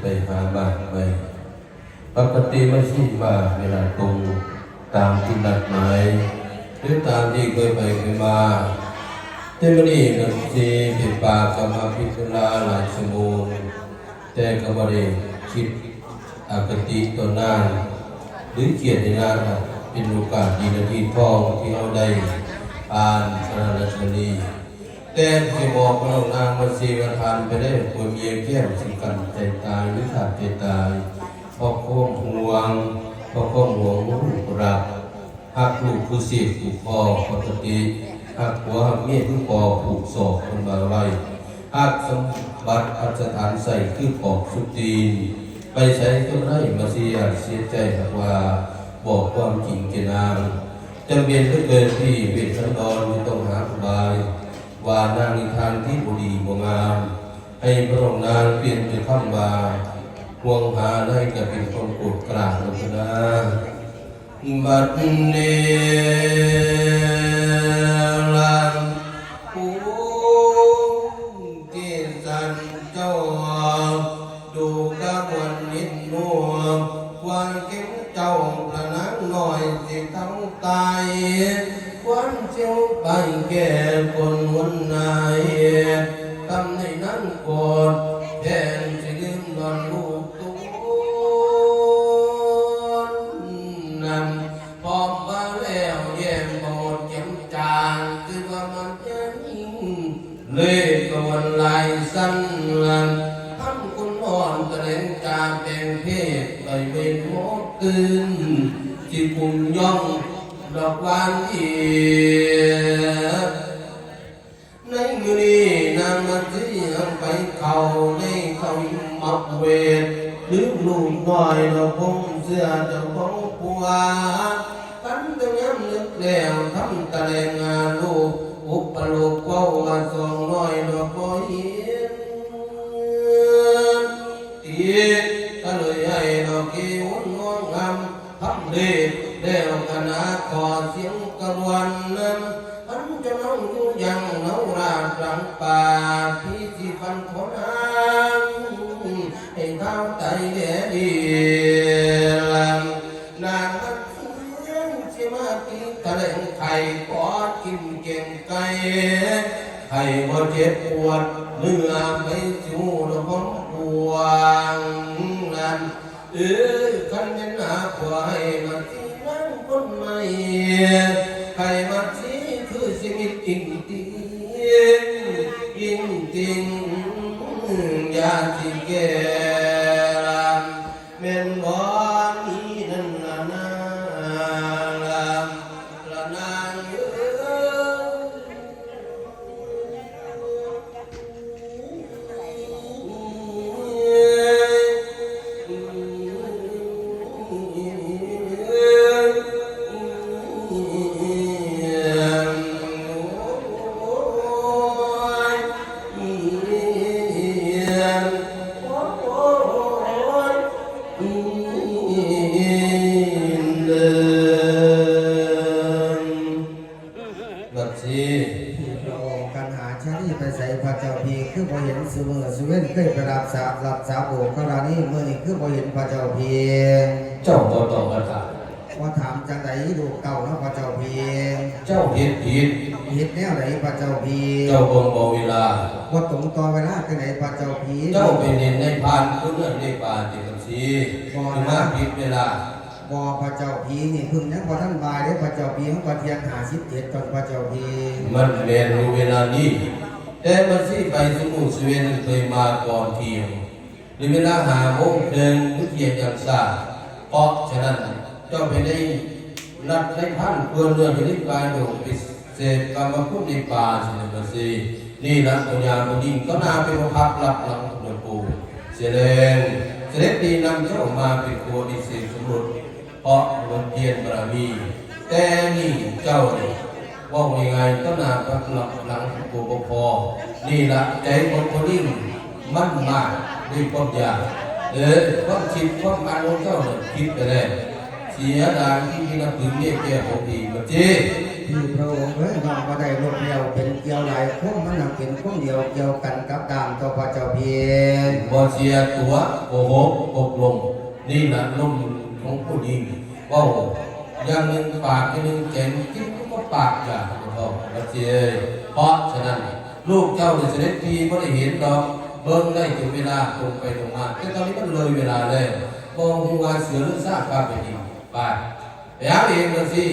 ไปหาบ้านไปปกติไม่ใช่มาเวลาตรงตามที่นัดหมายหรือตามที่เคยไปเคยมาเจ้านี่บัดซี่เป็นปากกับมาพิจารณาหลายชั่วโมงแต่ก็บ่ได้คิดอคติต่อหน้าหรือเกียรตินาเป็นโอกาสดีนาทีทองที่เราได้อ่านพระราชนี แต่ที่บอกพระนางมาสีวันทานไปได้ควรมีแก้มสิกันใจตายหรือขาดใจตายเพราะข้อมห่วงเพราะข้อมห่วงลูกรักหักลูกคือสิผูกคอปกติหักหัวหักเมียคือปอผูกศอกคนบาไว้หักสมบัติอัศฐานใส่คือปอกสุตีน ไปใช้ก็ได้มาเสียเสียใจหากว่าบอกความจริงแกนางจำเป็นเหลือเกินที่เป็นสันดอนที่ต้องหาบาย วานางในทานที่บุดีบวงาม ให้พระองค์นางเปลี่ยนเป็นข้ามบาห่วงหาได้จะเป็นคนโกรธกลางลงนะบัดนี้ลังผู้ที่สันเจ้า ที่ปุ่มย่องดอกวานเอียในมือนี้นางมาเที่ยังไปเขาในเขามักเวทหรือลูกน้อยเราคงเสื้อเจ้าของผัวกันจะย้ำนึกแล้วทำตะแลงงานลูกอุปโลกเว้ามาสองน้อยดอกบ่เห็นตีก็เลยให้ดอกกีาขอเสียงกระวนนั้นอันจะน้องอยู่ยังเนาราดรังป่าพี่สิฟันคน พระองค์กันหาชาลีไปใส่พระเจ้าพีคือพอเห็นสุเมอสุเว้นเคยไปรับสาบรับสาบโบกรานี้เมื่อนี้คือพอเห็นพระเจ้าพีเจ้าบ่ต้องมาถามว่าถามจังไดลูกเก่าเนาะพระเจ้าพีเจ้าเฮ็ดผิดเฮ็ดแนวไหนพระเจ้าพีเจ้าบ่บ่เวลาว่าตรงต่อเวลาจังไดพระเจ้าพีเจ้าเป็นเน้นในพานคุณเรื่องในป่าจิตสีคือมาผิดเวลา บอพระเจ้าพีนี่พึ่งยังพอท่านบายได้อพระเจ้าพีของพระเทียนหาสิบเจ็ดตอนพระเจ้าพีมันเรียนรู้เวลานี้แต่มันสิไปสมุทรสเวนเคยมาก่อนเที่ยงหรือเวลาหาโมงเดินหรือเทียงอย่างซาเพราะฉะนั้นเจ้าไปได้นัดได้พันเพื่อนเรื่องที่กายโดดไปเสพกรรมพูดในป่าสินะสินี่นะตัวยาบดินก็นาเป็นพักรับหลังหลวงปู่เสด็จเสด็จดีนำเจ้ามาเป็นโคดิเศษสมรส เพราะบนเทียนบารมีแต่นี่เจ้าเนี่ยว่ายังไงก็นาปักหลักหลังกูบพอนี่ละใจคนคนนี้มั่นมากด้วยความอยากเออความคิดความการของเจ้าเนี่ยคิดไปแล้วเสียดายที่มีนับถือเนี่ยแก่ผมดีมาเจ้ที่พระองค์เอ้ยน้องก็ได้รบเดียวเป็นพุ่มมันหนักเป็นพุ่มเดียวเกี่ยวกันกับดามตัวพระเจ้าเพียงบอเสียตัวโกหกปกลงนี่แหละลม ของผู้ดีเว่าอย่างหนึ่งปากอย่างหนึ่งแขนคิดก็ปากอย่างเขาบอเสียเพราะฉะนั้นลูกเจ้าเนี่ยเสด็จพีไม่ได้เห็นดอกเบิ่งได้ถึงเวลาตรงไปตรงมาแต่ตอนนี้มันเลยเวลาแล้วมองหัวเสือหรือซากปลาไปดีไปไปหาเองเลยสิ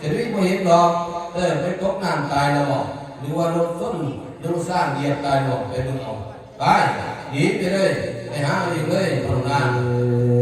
จะได้ไม่เห็นดอกเออไปตกน้ำตายแล้วบอกหรือว่ารถส้นหรือสร้างเหยียบตายบอกไปดูเอาไปหนีไปเลยไปหาเองเลยตรงนั้น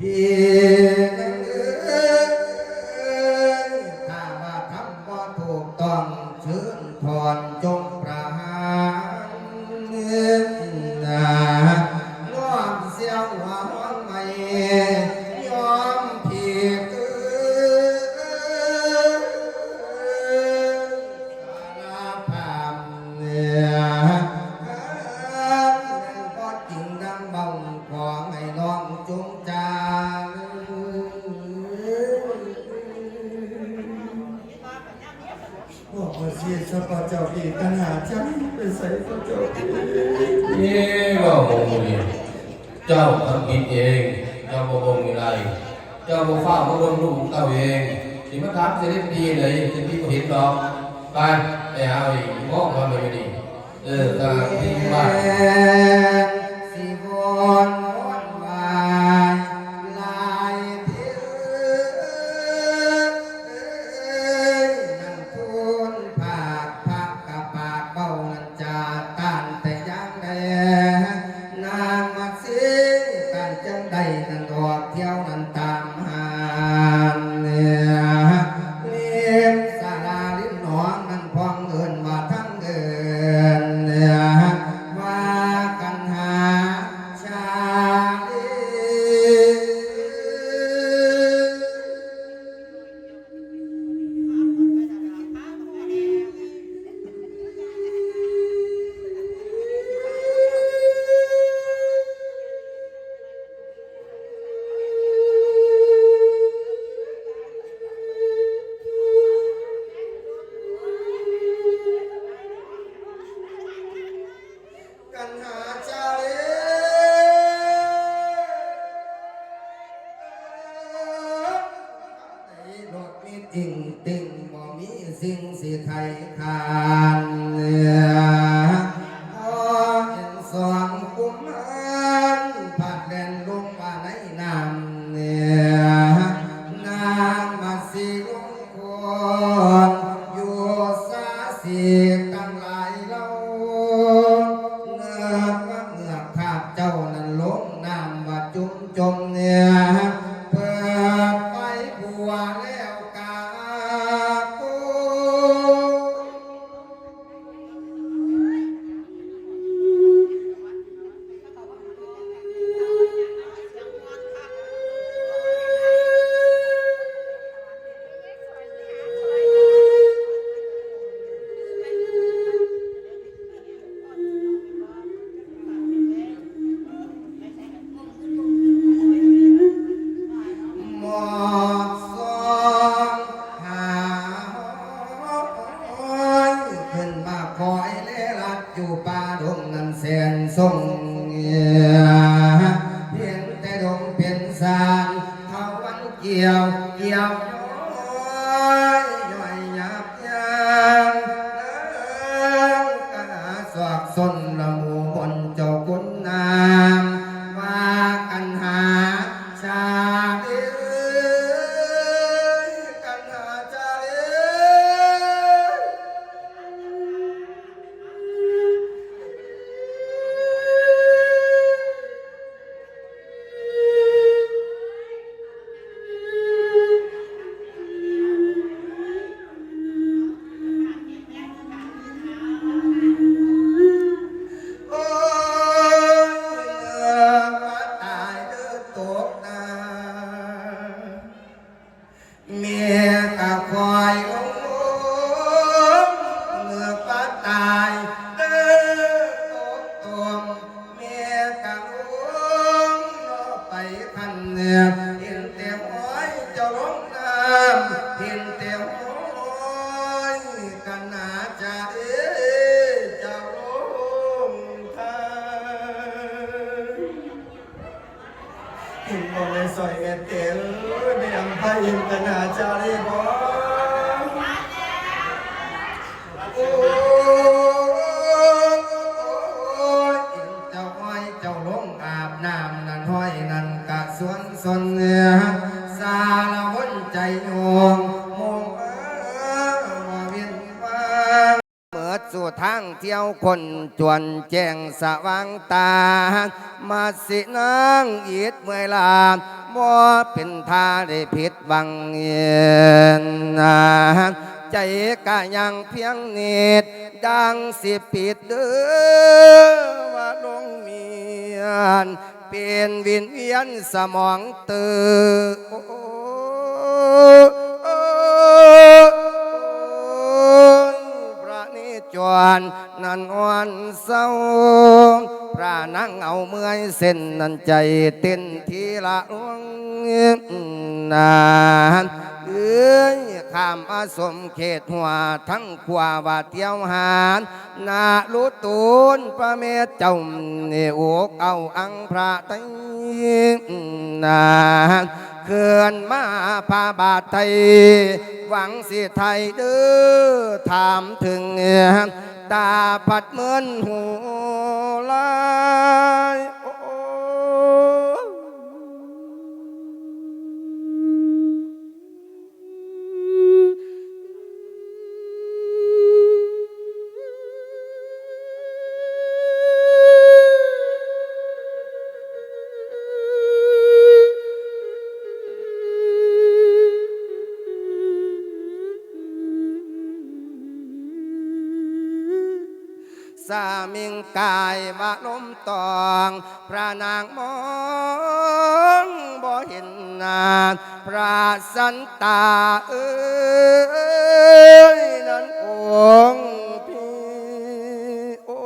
พี่ บอกว่าเสียสปาเจ้าอีกขนาดฉันไปใส่พระเจ้าอีกนี่ว่าโมนี่เจ้าทำผิดเอง เจ้าบ่บ่มีไร เจ้าบ่ฟ้าบ่เบิ่งลูกเต้าเองสิมาถามเสด็จดีเลยเสด็จดีบ่เห็นดอกไปไปหาอีกมองมาเลยนี่เออตาที่บ้านสิบอนวัน การแต่ยังแด ส ทางเที่ยวคนจวนแจ้งสว่างตา มาสินางอีดเมื่อลาบ่เป็นทาได้ผิดบังเย็นนาใจกะยังเพียงนิดดังสิปิดเด้อว่าลงเมียนเป็นวินเวียนสมองตื่นโอ้โอ้พระนิ จวนนันอ่อนเศร้าพระนั่งเอาเมื่อยเส้นนันใจเต้นทีละลวงนานเอ้ยข้ามอาสมเขตหัวทั้งขวาว่าเที่ยวหานนาลุตูนพระเมตเจ้าเนโอกเอาอังพระไตรนาน เขื่อนมาพาบาทไทย หวังสิไทยเด้อถามถึงตาปัดเหมือนหูลายโอ้ กายวะลมตอง พระนางมองบ่เห็นนาพระสันตาเอ้ยนั้นองพี่โอ้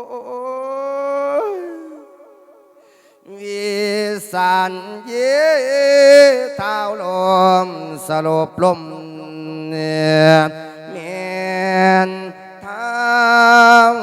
ยวิสันเยเท้าลมสลบลมเมียนเท้า